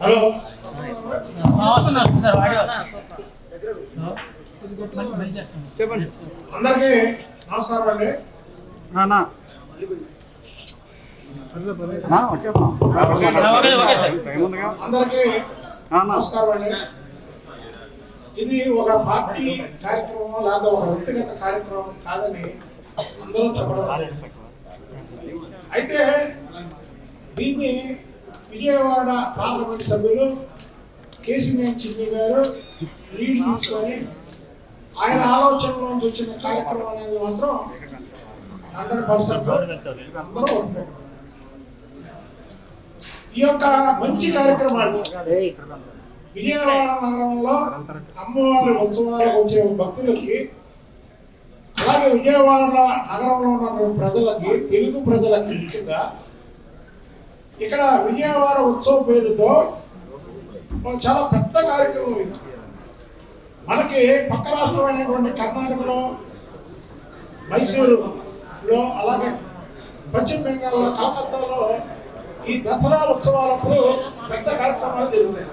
Hello. చెప్పండి. అందరికీ నమస్కారం అండి. అందరికీ నమస్కారం అండి. ఇది ఒక పార్టీ కార్యక్రమం లేదా ఒక వ్యక్తిగత కార్యక్రమం కాదని అందరూ చెప్పడం. అయితే దీన్ని విజయవాడ పార్లమెంట్ సభ్యులు కేసీనేని చిన్ని గారు లీడ్ తీసుకొని ఆయన ఆలోచనలో నుంచి వచ్చిన కార్యక్రమం అనేది మాత్రం హండ్రెడ్ పర్సెంట్ అందరూ ఒప్పుకుంటారు. ఈ యొక్క మంచి కార్యక్రమాన్ని విజయవాడ నగరంలో అమ్మవారి ఉత్సవాలకు వచ్చే భక్తులకి అలాగే విజయవాడ నగరంలో ఉన్నటువంటి ప్రజలకి తెలుగు ప్రజలకి ముఖ్యంగా ఇక్కడ విజయవాడ ఉత్సవం పేరుతో చాలా పెద్ద కార్యక్రమం ఇది. మనకి పక్క రాష్ట్రమైనటువంటి కర్ణాటకలో మైసూరులో అలాగే పశ్చిమ బెంగాల్లో కలకత్తాలో ఈ దసరా ఉత్సవాలప్పుడు పెద్ద కార్యక్రమాలు జరుగుతాయి.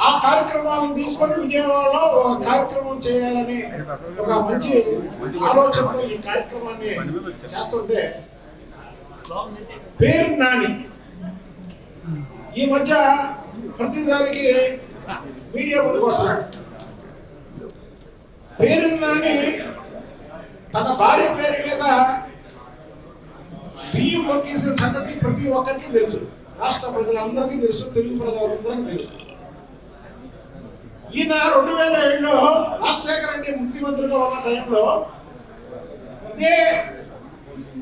ఆ కార్యక్రమాలను తీసుకొని విజయవాడలో ఒక కార్యక్రమం చేయాలని ఒక మంచి ఆలోచనతో ఈ కార్యక్రమాన్ని చేస్తుంటే పేరు నాని. ఈ మధ్య ప్రతిదానికి మీడియా ముందుకు వస్తున్నాడు. పేరు నాని తన భార్య పేరు మీద బియ్యం మొక్కేసిన సంగతి ప్రతి ఒక్కరికి తెలుసు. రాష్ట్ర ప్రజలందరికీ తెలుసు తెలుగు ప్రజలందరికీ తెలుసు. ఈయన రెండు వేల ఏడులో రాజశేఖర రెడ్డి ముఖ్యమంత్రిగా ఉన్న టైంలో ఇదే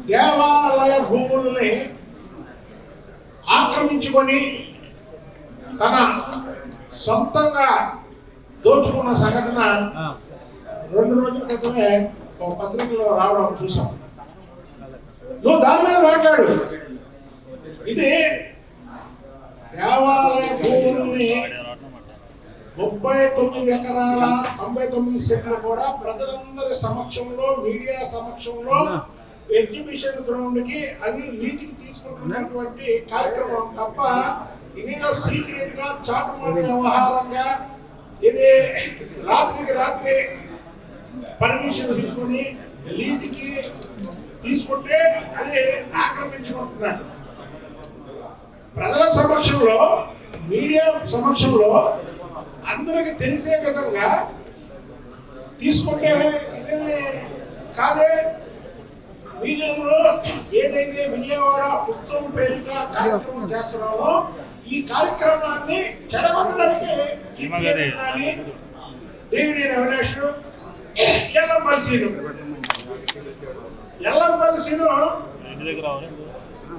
దేవాలయ భూముల్ని ఆక్రమించుకొని తన సొంతంగా దోచుకున్న సంఘటన రెండు రోజుల క్రితమే ఒక పత్రికలో రావడం చూసాం. నువ్వు దాని మీద మాట్లాడు. ఇది దేవాలయ భూముల్ని ముప్పై తొమ్మిది ఎకరాల తొంభై తొమ్మిది సెంట్లు కూడా ప్రజలందరి సమక్షంలో మీడియా సమక్షంలో ఎగ్జిబిషన్ గ్రౌండ్కి అది లీజుకి తీసుకుంటున్నటువంటి కార్యక్రమం తప్ప ఇదేదో సీక్రెట్గా చాటుమాటి వ్యవహారంగా ఇది రాత్రికి రాత్రి పర్మిషన్ తీసుకొని లీజుకి తీసుకుంటే అది ఆక్రమించుకుంటున్నాడు ప్రజల సమక్షంలో మీడియా సమక్షంలో అందరికి తెలిసే విధంగా తీసుకుంటే ఇదేమి కాదే? మీడియంలో ఏదైతే విజయవాడ ఉత్సవం పేరిట కార్యక్రమం చేస్తున్నామో ఈ కార్యక్రమాన్ని చెడగొట్టడానికి దేవినేని అవినాష్ ఎల్లంపల్లి సీను. ఎల్లంపల్లి సీను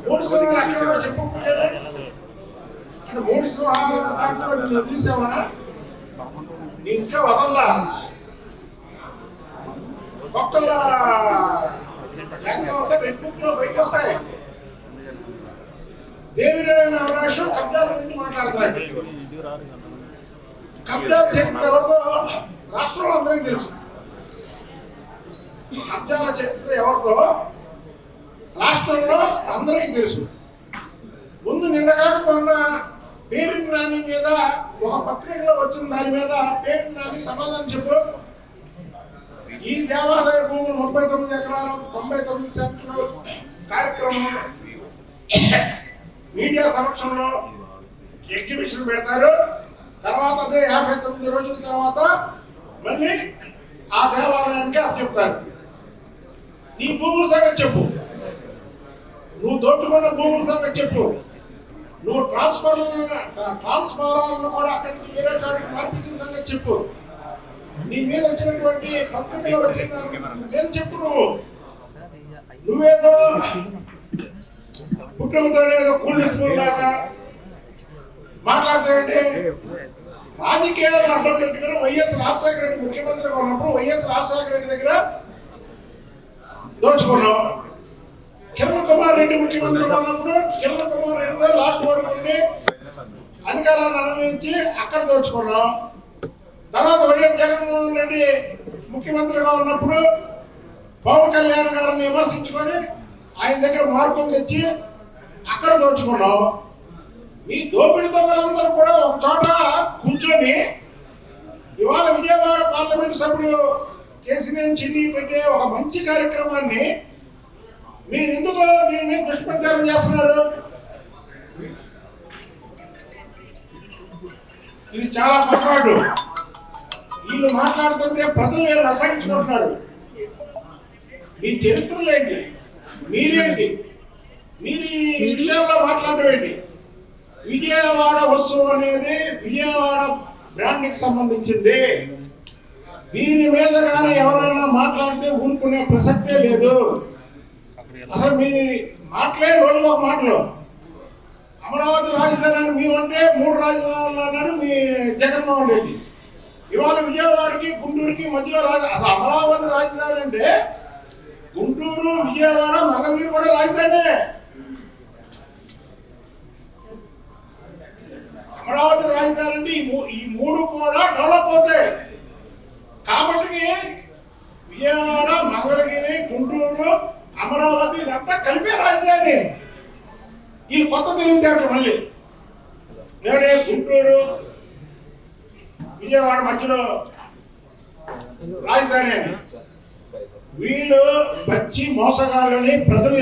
మూడు సింహాలు ఎక్కడో చెప్పు అంటే మూడు సింహాల దాంట్లో ఇంకా వదల్లా. ఒక్కళ్ళ లేకపోతే ఉంటే రెడ్బుక్లో బయటకు వస్తాయి దేవిరాయన అవకాశం కబ్జాల గురించి మాట్లాడుతున్నాడు కబ్జాల చరిత్ర ఎవరిదో రాష్ట్రంలో అందరికీ తెలుసు కబ్జాల చరిత్ర ఎవరిదో రాష్ట్రంలో అందరికీ తెలుసు ముందు నిన్న కాక మొన్న పేరు నాని మీద ఒక పత్రికలో వచ్చిన దాని మీద పేరు నాని సమాధానం చెప్పు ఈ దేవాలయ భూములు ముప్పై తొమ్మిది ఎకరాలు తొంభై తొమ్మిది సెంట్లు కార్యక్రమం మీడియా సమక్షంలో ఎగ్జిబిషన్ పెడతారు. తర్వాత అదే యాభై తొమ్మిది రోజుల తర్వాత మళ్ళీ ఆ దేవాలయానికి అప్పచెప్తారు నీ భూముల సంగతి చెప్పు. నువ్వు దోచుకున్న భూముల సంగతి చెప్పు. నువ్వు ట్రాన్స్ఫర్ ట్రాన్స్ఫారాలను కూడా అక్కడికి వేరే కాడికి మార్పించిన సంగతి చెప్పు. నీ మీద వచ్చినటువంటి పత్రికలో వచ్చిన మీద చెప్పు నువ్వు నువ్వేదో పుట్టుకతో ఏదో కూల్ లాగా మాట్లాడుతాయంటే రాజకీయాలను అడ్డం పెట్టుకుని వైఎస్ రాజశేఖర రెడ్డి ముఖ్యమంత్రిగా ఉన్నప్పుడు వైఎస్ రాజశేఖర రెడ్డి దగ్గర దోచుకున్నావు కిరణ్ కుమార్ రెడ్డి ముఖ్యమంత్రిగా ఉన్నప్పుడు కిరణ్ కుమార్ రెడ్డి లాస్ట్ వరకు ఉండి అధికారాన్ని అనుభవించి అక్కడ దోచుకున్నాం. తర్వాత వైఎస్ జగన్మోహన్ రెడ్డి ముఖ్యమంత్రిగా ఉన్నప్పుడు పవన్ కళ్యాణ్ గారిని విమర్శించుకొని ఆయన దగ్గర మార్కులు తెచ్చి అక్కడ దోచుకున్నావు మీ దోపిడి దొంగలందరూ కూడా ఒక చోట కూర్చొని ఇవాళ విజయవాడ పార్లమెంట్ సభ్యుడు కేసీనేని చిన్ని పెట్టే ఒక మంచి కార్యక్రమాన్ని మీరు ఎందుకు దీని మీద దుష్ప్రచారం చేస్తున్నారు? ఇది చాలా పొరపాటు. వీళ్ళు మాట్లాడుతుంటే ప్రజలు వీళ్ళని అసహించుకుంటున్నారు. మీ చరిత్రలు ఏంటి? మీరేంటి? మీరు ఈ విషయంలో మాట్లాడడం ఏంటి? విజయవాడ ఉత్సవం అనేది విజయవాడ బ్రాండ్కి సంబంధించింది. దీని మీద కానీ ఎవరైనా మాట్లాడితే ఊరుకునే ప్రసక్తే లేదు. అసలు మీ మాటలే రోజులో మాటలు. అమరావతి రాజధాని అని మేమంటే మూడు రాజధానులు అన్నాడు మీ జగన్మోహన్ రెడ్డి. ఇవాళ విజయవాడకి గుంటూరుకి మధ్యలో రాజ అసలు అమరావతి రాజధాని అంటే గుంటూరు విజయవాడ మంగళగిరి కూడా రాజధానే. అమరావతి రాజధాని అంటే ఈ మూ- ఈ మూడు కూడా డెవలప్ అవుతాయి. కాబట్టి విజయవాడ మంగళగిరి గుంటూరు అమరావతి ఇదంతా కలిపే రాజధాని. ఈ కొత్త తెలివితేటలు మళ్ళీ. నేనే గుంటూరు విజయవాడ మధ్యలో రాజధాని అని. వీళ్ళు పచ్చి మోసగాళ్ళని ప్రజలు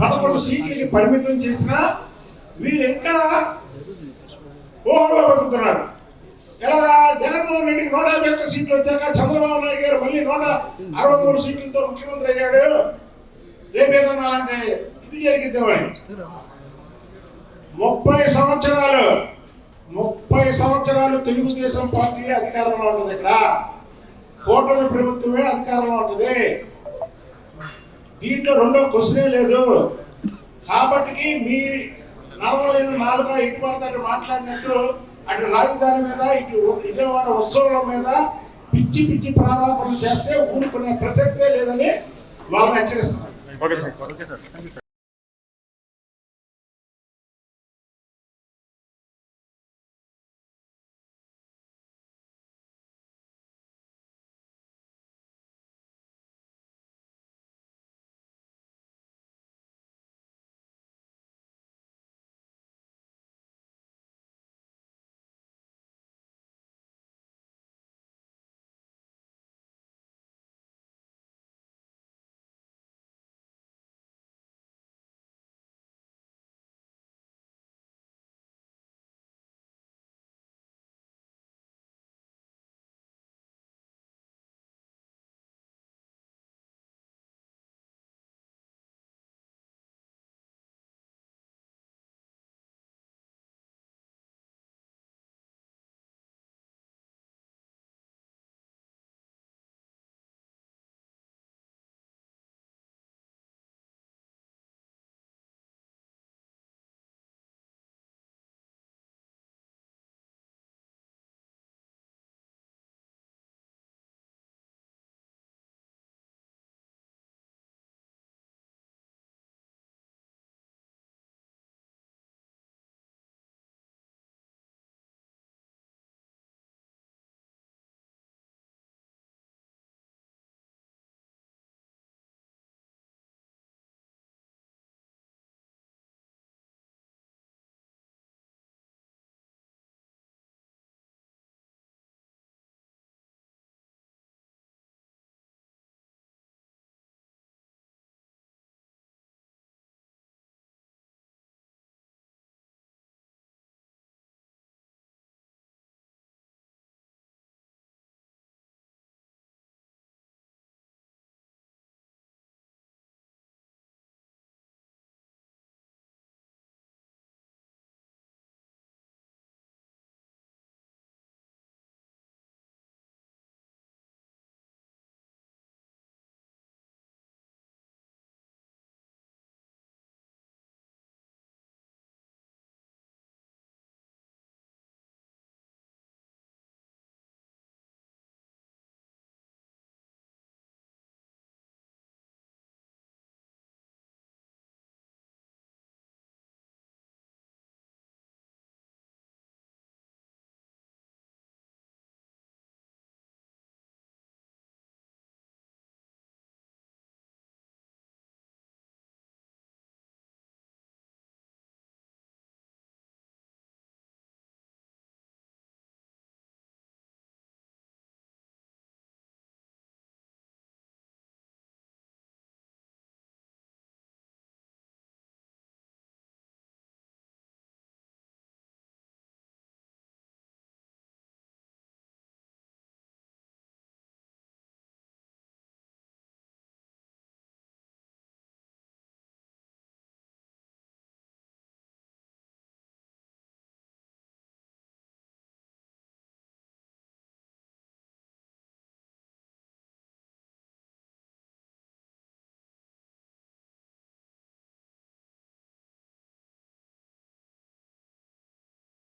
పదకొండు సీట్లకి పరిమితం చేసిన వీళ్ళు ఇంకా ఊహల్లో బతుకుతున్నారు. ఎలాగా జగన్మోహన్ రెడ్డికి నూట యాభై ఒక్క సీట్లు వచ్చాక చంద్రబాబు నాయుడు గారు మళ్ళీ నూట అరవై మూడు సీట్లతో ముఖ్యమంత్రి అయ్యాడు. రేపేదన్నా అంటే ఇది జరిగిద్దామని ముప్పై సంవత్సరాలు ముప్పై సంవత్సరాలు తెలుగుదేశం పార్టీ అధికారంలో ఉంటుంది ఇక్కడ. కూటమి ప్రభుత్వమే అధికారంలో ఉంటుంది దీంట్లో రెండో క్వశ్చనే లేదు. కాబట్టి మీ నలభైన నాలుగు ఇటు పడతాడు మాట్లాడినట్టు అటు రాజధాని మీద ఇటు విజయవాడ ఉత్సవాల మీద పిచ్చి పిచ్చి ప్రారంభం చేస్తే ఊరుకునే ప్రసక్తే లేదని వాళ్ళని హెచ్చరిస్తున్నారు